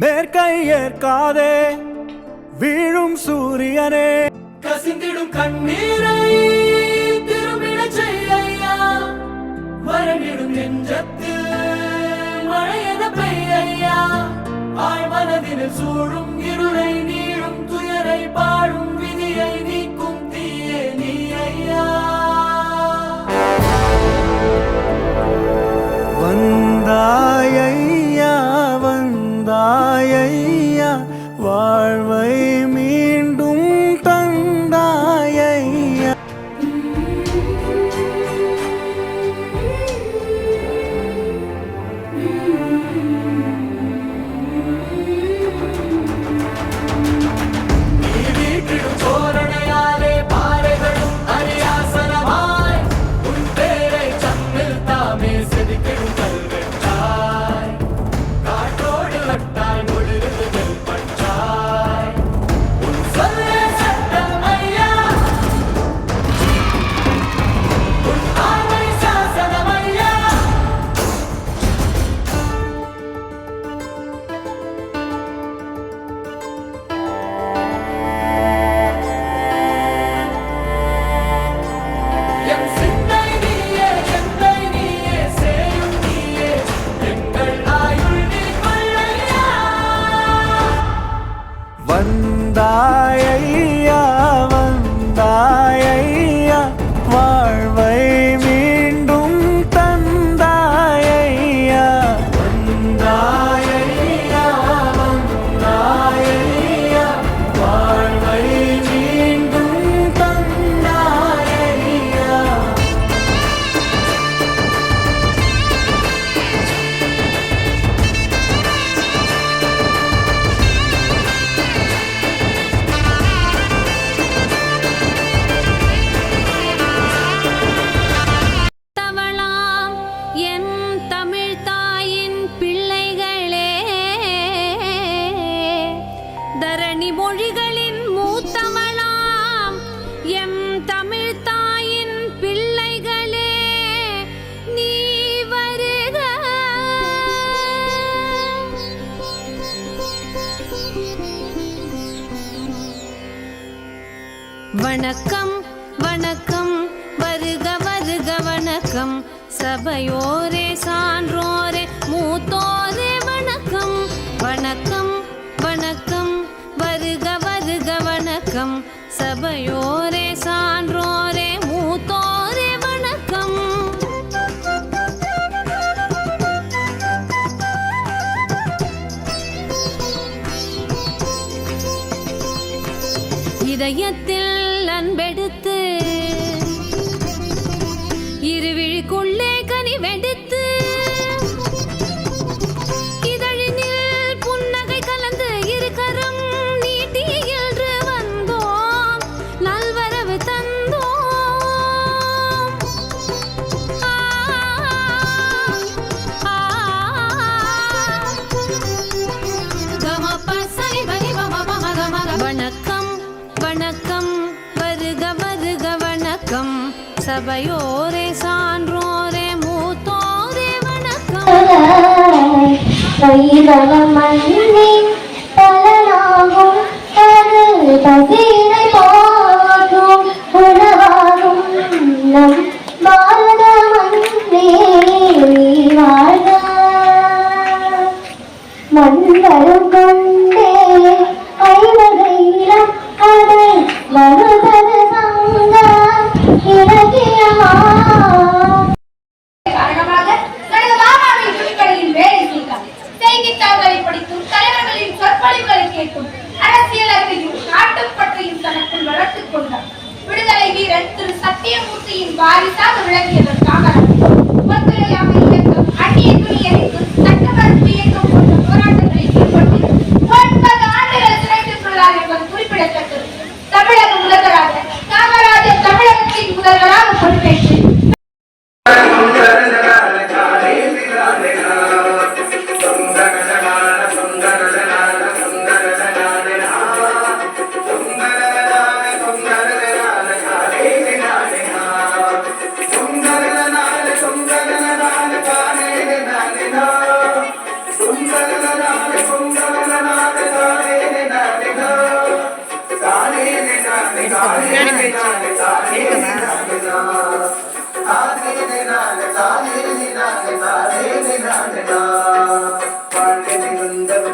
மேற்கை ஏற்காதே வீழும் சூரியனே. கசிந்திடும் கண்ணீரை திரும்பிட செய்யா மரணிடும் நெஞ்சத்தில் மழையென பெய்யா ஆழ்மனதில் சூழும் இருளை 关 வணக்கம் வணக்கம் வருக வருக வணக்கம். சபையோரே சான்றோரே மூத்தோரே வணக்கம். வணக்கம் வணக்கம் வருக வருக வணக்கம். சபையோரே சான்றோரே இதயத்தில் அன்பெடுத்து இருவிழிக்குள் சபையோரே சான்றோரே மூத்தோரே வணக்கம் பலனாகும் பசியினை போற்றும் உணவாகும் நம் பாரத மண்ணே வாழ்க மண்களும் கொண்டே ஐவகையிலும் அதை மனதர சங்கம் இறகியமா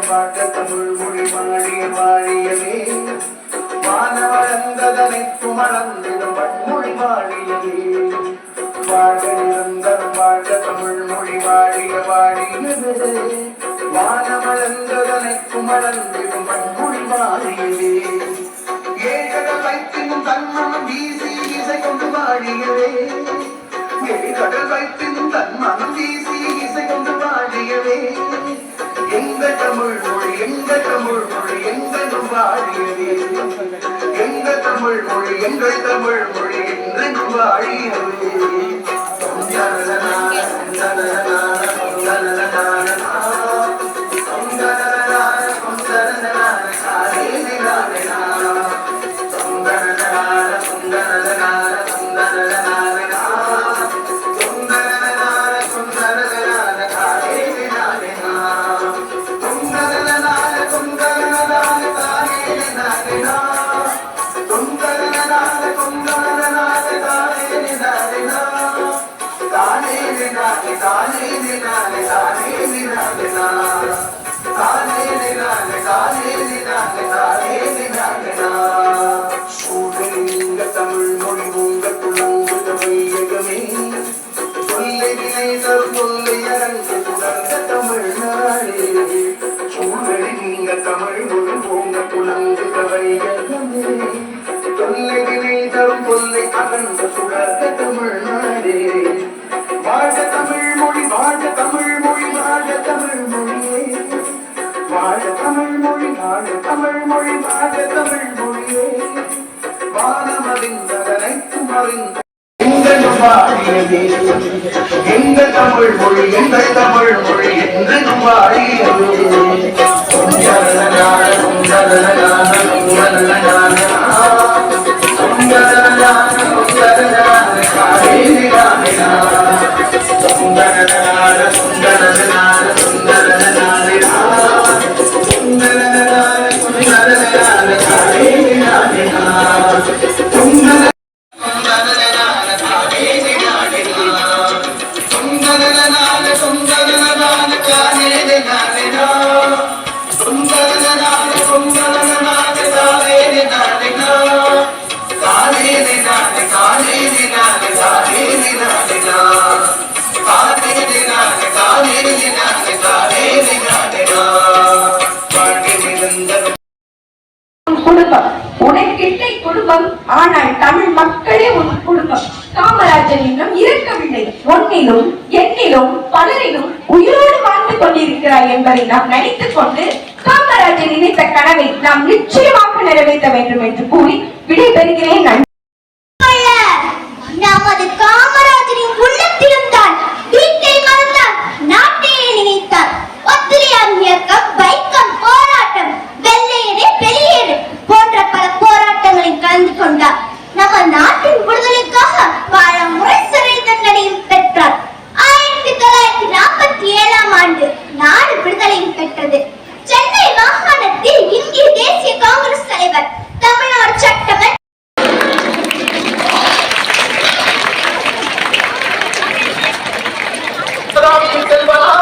பாட்ட தமிழ் மொழி மாடிய வாழியவே மானவளந்ததனைத்தும் அளந்திடும் வன்மொழி வாழியவே வாழ நிரந்தரம் வாழ தமிழ் மொழி வாழிய வாழியவே மானவளந்ததனைத்தும் அளந்திடும் வன்மொழி வாழியவே வாழியது எங்கள் தமிழ் மொழி எங்கள் தமிழ் மொழி என்றெங்கும் வாழியது దాని దినాలి దాని எங்கள் தமிழ் மொழி எங்கள் தமிழ் மொழி என்று நம் வாழ்கிறது குடும்பம். ஆனால் தமிழ் மக்களே ஒரு குடும்பம். காமராஜர் இன்னும் இருக்கவில்லை. ஒன்னிலும் எண்ணிலும் பலரிலும் உயிரோடு வாழ்ந்து கொண்டிருக்கிறார் என்பதை நாம் நினைத்துக் கொண்டு காமராஜர் நினைத்த கனவை நாம் நிச்சயமாக நிறைவேற்ற வேண்டும் என்று கூறி விடைபெறுகிறேன். বিকেল বেলা